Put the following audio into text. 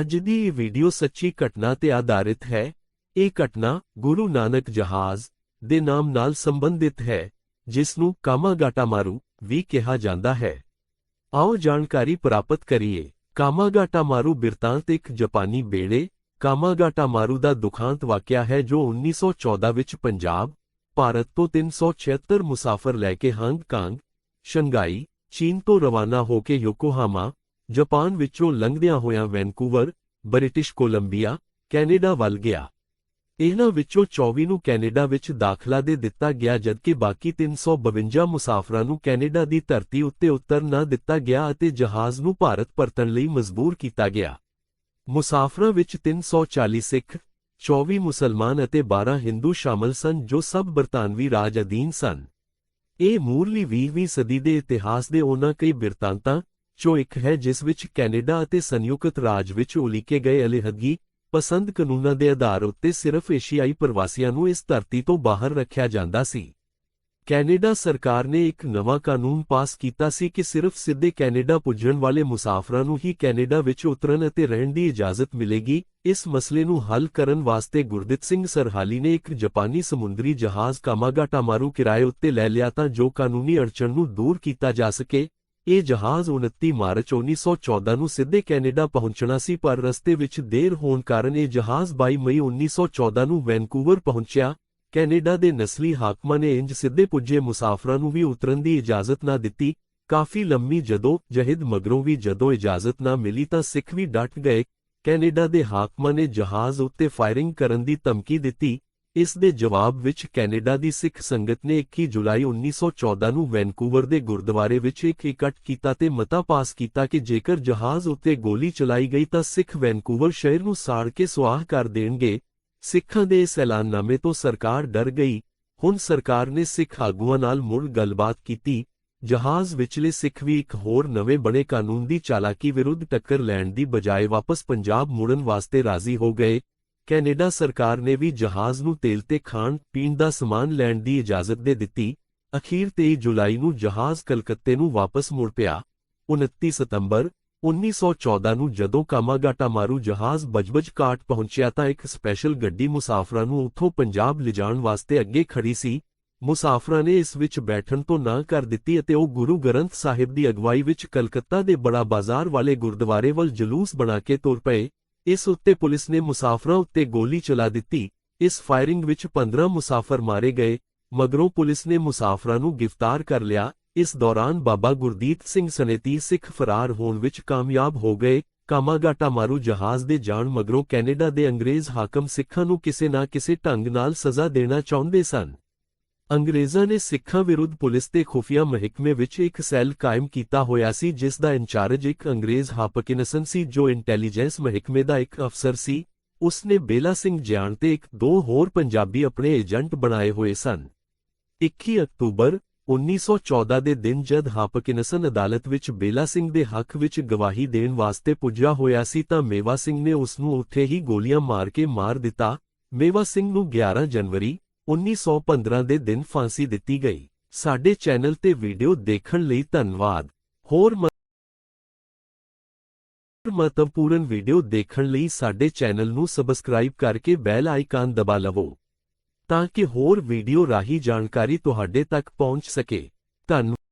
ਅੱਜ ਦੀ ਇਹ ਵੀਡੀਓ ਸੱਚੀ ਘਟਨਾ ਤੇ ਆਧਾਰਿਤ ਹੈ। ਇਹ ਘਟਨਾ ਗੁਰੂ ਨਾਨਕ ਜਹਾਜ਼ ਦੇ ਨਾਮ ਨਾਲ ਸੰਬੰਧਿਤ ਹੈ ਜਿਸ ਨੂੰ ਕਾਮਾਗਾਟਾਮਾਰੂ ਵੀ ਕਿਹਾ ਜਾਂਦਾ ਹੈ। ਆਓ ਜਾਣਕਾਰੀ ਪ੍ਰਾਪਤ ਕਰੀਏ। ਕਾਮਾਗਾਟਾਮਾਰੂ ਬਿਰਤਾਂਤ ਇੱਕ ਜਾਪਾਨੀ ਬੇੜੇ, ਕਾਮਾਗਾਟਾਮਾਰੂ ਦਾ ਦੁਖਾਂਤ ਵਾਕਿਆ ਹੈ ਜੋ 1914 ਵਿੱਚ ਪੰਜਾਬ, ਭਾਰਤ ਤੋਂ 376 ਮੁਸਾਫਰ ਲੈ ਕੇ ਹਾਂਗਕਾਂਗ, ਸ਼ੰਘਾਈ, ਚੀਨ ਤੋਂ ਰਵਾਨਾ ਹੋ ਕੇ ਯੋਕੋਹਾਮਾ ਜਾਪਾਨ ਵਿੱਚੋਂ ਲੰਘਦਿਆਂ ਹੋਇਆਂ ਵੈਨਕੂਵਰ, ਬ੍ਰਿਟਿਸ਼ ਕੋਲੰਬੀਆ, ਕੈਨੇਡਾ ਵੱਲ ਗਿਆ। ਇਹਨਾਂ ਵਿੱਚੋਂ 24 ਨੂੰ ਕੈਨੇਡਾ ਵਿੱਚ ਦਾਖਲਾ ਦੇ ਦਿੱਤਾ ਗਿਆ ਜਦਕਿ ਬਾਕੀ 352 ਮੁਸਾਫਰਾਂ ਨੂੰ ਕੈਨੇਡਾ ਦੀ ਧਰਤੀ ਉੱਤੇ ਉਤਰ ਨਾ ਦਿੱਤਾ ਗਿਆ ਅਤੇ ਜਹਾਜ਼ ਨੂੰ ਭਾਰਤ ਪਰਤਣ ਲਈ ਮਜਬੂਰ ਕੀਤਾ ਗਿਆ। ਮੁਸਾਫਰਾਂ ਵਿੱਚ 340 ਸਿੱਖ 24 ਮੁਸਲਮਾਨ ਅਤੇ 12 ਹਿੰਦੂ ਸ਼ਾਮਲ ਸਨ ਜੋ ਸਭ ਬਰਤਾਨਵੀ ਰਾਜ ਅਧੀਨ ਸਨ। ਇਹ ਮੂਰਲੀ 20ਵੀਂ ਸਦੀ ਦੇ ਇਤਿਹਾਸ ਦੇ ਉਹਨਾਂ ਕਈ ਬਿਰਤਾਂਤਾਂ ਚੋਂ ਇੱਕ ਹੈ ਜਿਸ ਵਿੱਚ ਕੈਨੇਡਾ ਅਤੇ ਸੰਯੁਕਤ ਰਾਜ ਵਿੱਚ ਉਲੀਕੇ ਗਏ ਅਲਿਹਦਗੀ ਪਸੰਦ ਕਾਨੂੰਨਾਂ ਦੇ ਆਧਾਰ ਉੱਤੇ ਸਿਰਫ ਏਸ਼ੀਆਈ ਪ੍ਰਵਾਸੀਆਂ ਨੂੰ ਇਸ ਧਰਤੀ ਤੋਂ ਬਾਹਰ ਰੱਖਿਆ ਜਾਂਦਾ ਸੀ। ਕੈਨੇਡਾ ਸਰਕਾਰ ਨੇ ਇੱਕ ਨਵਾਂ ਕਾਨੂੰਨ ਪਾਸ ਕੀਤਾ ਸੀ ਕਿ ਸਿਰਫ ਸਿੱਧੇ ਕੈਨੇਡਾ ਪੁੱਜਣ ਵਾਲੇ ਮੁਸਾਫਰਾਂ ਨੂੰ ਹੀ ਕੈਨੇਡਾ ਵਿੱਚ ਉਤਰਨ ਅਤੇ ਰਹਿਣ ਦੀ ਇਜਾਜ਼ਤ ਮਿਲੇਗੀ। ਇਸ ਮਸਲੇ ਨੂੰ ਹੱਲ ਕਰਨ ਵਾਸਤੇ ਗੁਰਦਿੱਤ ਸਿੰਘ ਸਰਹਾਲੀ ਨੇ ਇੱਕ ਜਾਪਾਨੀ ਸਮੁੰਦਰੀ ਜਹਾਜ਼ ਕਾਮਾਗਾਟਾਮਾਰੂ ਕਿਰਾਏ ਉੱਤੇ ਲੈ ਲਿਆ ਤਾਂ ਜੋ ਕਾਨੂੰਨੀ ਅੜਚਣ ਨੂੰ ਦੂਰ ਕੀਤਾ ਜਾ ਸਕੇ। ਇਹ ਜਹਾਜ਼ 29 ਮਾਰਚ 1914 ਨੂੰ ਸਿੱਧੇ ਕੈਨੇਡਾ ਪਹੁੰਚਣਾ ਸੀ, ਪਰ ਰਸਤੇ ਵਿੱਚ ਦੇਰ ਹੋਣ ਕਾਰਨ ਇਹ ਜਹਾਜ਼ 22 ਮਈ 1914 ਨੂੰ ਵੈਨਕੂਵਰ ਪਹੁੰਚਿਆ। ਕੈਨੇਡਾ ਦੇ ਨਸਲੀ ਹਾਕਮਾਂ ਨੇ ਇੰਜ ਸਿੱਧੇ ਪੁੱਜੇ ਮੁਸਾਫਰਾਂ ਨੂੰ ਵੀ ਉਤਰਨ ਦੀ ਇਜਾਜ਼ਤ ਨਾ ਦਿੱਤੀ। ਕਾਫੀ ਲੰਮੀ ਜਦੋਂ ਜਹਿਦ ਮਗਰੋਂ ਵੀ ਜਦੋਂ ਇਜਾਜ਼ਤ ਨਾ ਮਿਲੀ ਤਾਂ ਸਿੱਖ ਵੀ ਡਟ ਗਏ। ਕੈਨੇਡਾ ਦੇ ਹਾਕਮਾਂ ਨੇ ਜਹਾਜ਼ ਉੱਤੇ ਫਾਇਰਿੰਗ ਕਰਨ ਦੀ ਧਮਕੀ ਦਿੱਤੀ। ਇਸ ਦੇ ਜਵਾਬ ਵਿੱਚ ਕੈਨੇਡਾ ਦੀ ਸਿੱਖ ਸੰਗਤ ਨੇ 21 ਜੁਲਾਈ 1914 ਨੂੰ ਵੈਨਕੂਵਰ ਦੇ ਗੁਰਦੁਆਰੇ ਵਿੱਚ ਇੱਕ ਇਕੱਠ ਕੀਤਾ ਤੇ ਮਤਾ ਪਾਸ ਕੀਤਾ ਕਿ ਜੇਕਰ ਜਹਾਜ਼ ਉੱਤੇ ਗੋਲੀ ਚਲਾਈ ਗਈ ਤਾਂ ਸਿੱਖ ਵੈਨਕੂਵਰ ਸ਼ਹਿਰ ਨੂੰ ਸਾੜ ਕੇ ਸੁਆਹ ਕਰ ਦੇਣਗੇ। ਸਿੱਖਾਂ ਦੇ ਇਸ ਐਲਾਨਨਾਮੇ ਤੋਂ ਸਰਕਾਰ ਡਰ ਗਈ। ਹੁਣ ਸਰਕਾਰ ਨੇ ਸਿੱਖ ਆਗੂਆਂ ਨਾਲ ਮੁੜ ਗੱਲਬਾਤ ਕੀਤੀ। ਜਹਾਜ਼ ਵਿਚਲੇ ਸਿੱਖ ਵੀ ਇੱਕ ਹੋਰ ਨਵੇਂ ਬਣੇ ਕਾਨੂੰਨ ਦੀ ਚਾਲਾਕੀ ਵਿਰੁੱਧ ਟੱਕਰ ਲੈਣ ਦੀ ਬਜਾਏ ਵਾਪਸ ਪੰਜਾਬ ਮੁੜਨ ਵਾਸਤੇ ਰਾਜ਼ੀ ਹੋ ਗਏ। ਕੈਨੇਡਾ ਸਰਕਾਰ ਨੇ ਵੀ ਜਹਾਜ਼ ਨੂੰ ਤੇਲ ਤੇ ਖਾਣ, ਪੀਣ ਦਾ ਸਮਾਨ ਲੈਣ ਦੀ ਇਜਾਜ਼ਤ ਦੇ ਦਿੱਤੀ। ਅਖੀਰ 23 ਜੁਲਾਈ ਨੂੰ ਜਹਾਜ਼ ਕਲਕੱਤੇ ਨੂੰ ਵਾਪਸ ਮੁੜ ਪਿਆ। 29 ਸਤੰਬਰ 1914 ਨੂੰ ਜਦੋਂ ਕਾਮਾਗਾਟਾਮਾਰੂ ਜਹਾਜ਼ ਬਜਬਜ ਕਾਟ ਪਹੁੰਚਿਆ ਤਾਂ ਇੱਕ ਸਪੈਸ਼ਲ ਗੱਡੀ ਮੁਸਾਫਰਾਂ ਨੂੰ ਉੱਥੋਂ ਪੰਜਾਬ ਲਿਜਾਣ ਵਾਸਤੇ ਅੱਗੇ ਖੜੀ ਸੀ। ਮੁਸਾਫਰਾਂ ਨੇ ਇਸ ਵਿੱਚ ਬੈਠਣ ਤੋਂ ਨਾ ਕਰ ਦਿੱਤੀ ਅਤੇ ਉਹ ਗੁਰੂ ਗ੍ਰੰਥ ਸਾਹਿਬ ਦੀ ਅਗਵਾਈ ਵਿੱਚ ਕਲਕੱਤਾ ਦੇ ਬੜਾ ਬਾਜ਼ਾਰ ਵਾਲੇ ਗੁਰਦੁਆਰੇ ਵੱਲ ਜਲੂਸ ਬਣਾ ਕੇ ਤੁਰ ਪਏ। ਇਸ ਉੱਤੇ ਪੁਲਿਸ ਨੇ ਮੁਸਾਫਰਾਂ ਉੱਤੇ ਗੋਲੀ ਚਲਾ ਦਿੱਤੀ। ਇਸ ਫਾਇਰਿੰਗ ਵਿੱਚ 15 ਮੁਸਾਫਰ ਮਾਰੇ ਗਏ, ਮਗਰੋਂ ਪੁਲਿਸ ਨੇ ਮੁਸਾਫਰਾਂ ਨੂੰ ਗ੍ਰਿਫਤਾਰ ਕਰ ਲਿਆ। ਇਸ ਦੌਰਾਨ ਬਾਬਾ ਗੁਰਦੀਪ ਸਿੰਘ ਸਨੇਤੀ ਸਿੱਖ ਫਰਾਰ ਹੋਣ ਵਿੱਚ ਕਾਮਯਾਬ ਹੋ ਗਏ। ਕਾਮਾਗਾਟਾ ਮਾਰੂ ਜਹਾਜ਼ ਦੇ ਜਾਣ ਮਗਰੋਂ ਕੈਨੇਡਾ ਦੇ ਅੰਗਰੇਜ਼ ਹਾਕਮ ਸਿੱਖਾਂ ਨੂੰ ਕਿਸੇ ਨਾ ਕਿਸੇ ਢੰਗ ਨਾਲ ਸਜ਼ਾ ਦੇਣਾ ਚਾਹੁੰਦੇ ਸਨ। ਅੰਗਰੇਜ਼ਾਂ ਨੇ ਸਿੱਖਾਂ ਵਿਰੁੱਧ ਪੁਲਿਸ ਦੇ ਖੁਫੀਆ ਮਹਿਕਮੇ ਵਿੱਚ ਇੱਕ ਸੈੱਲ ਕਾਇਮ ਕੀਤਾ ਹੋਇਆ ਸੀ, ਜਿਸ ਦਾ ਇੰਚਾਰਜ ਇੱਕ ਅੰਗਰੇਜ਼ ਹਾਪਕਿਨਸਨ ਸੀ, ਜੋ ਇੰਟੈਲੀਜੈਂਸ ਮਹਿਕਮੇ ਦਾ ਇੱਕ ਅਫਸਰ ਸੀ। ਉਸਨੇ ਬੇਲਾ ਸਿੰਘ ਜਿਆਣ ਤੇ ਇੱਕ ਦੋ ਹੋਰ ਪੰਜਾਬੀ ਆਪਣੇ ਏਜੰਟ ਬਣਾਏ ਹੋਏ ਸਨ। 21 ਅਕਤੂਬਰ 1914 ਦੇ ਦਿਨ ਜਦ ਹਾਪਕਿਨਸਨ ਅਦਾਲਤ ਵਿੱਚ ਬੇਲਾ ਸਿੰਘ ਦੇ ਹੱਕ ਵਿੱਚ ਗਵਾਹੀ ਦੇਣ ਵਾਸਤੇ ਪੁੱਜਿਆ ਹੋਇਆ ਸੀ, ਤਾਂ ਮੇਵਾ ਸਿੰਘ ਨੇ ਉਸ ਨੂੰ ਉੱਥੇ ਹੀ ਗੋਲੀਆਂ ਮਾਰ ਕੇ ਮਾਰ ਦਿੱਤਾ। ਮੇਵਾ ਸਿੰਘ ਨੂੰ 11 ਜਨਵਰੀ 1915 ਦੇ ਦਿਨ ਫਾਂਸੀ ਦਿੱਤੀ ਗਈ। ਸਾਡੇ ਚੈਨਲ ਤੇ ਵੀਡੀਓ ਦੇਖਣ ਲਈ ਧੰਨਵਾਦ। ਹੋਰ ਮ- ਮਹੱਤਵਪੂਰਨ ਵੀਡੀਓ ਦੇਖਣ ਲਈ ਸਾਡੇ ਚੈਨਲ ਨੂੰ ਸਬਸਕ੍ਰਾਈਬ ਕਰਕੇ ਬੈਲ ਆਈਕਾਨ ਦਬਾ ਲਵੋ, ਤਾਂ ਕਿ ਹੋਰ ਵੀਡੀਓ ਰਾਹੀਂ ਜਾਣਕਾਰੀ ਤੁਹਾਡੇ ਤੱਕ ਪਹੁੰਚ ਸਕੇ। ਧੰਨਵਾਦ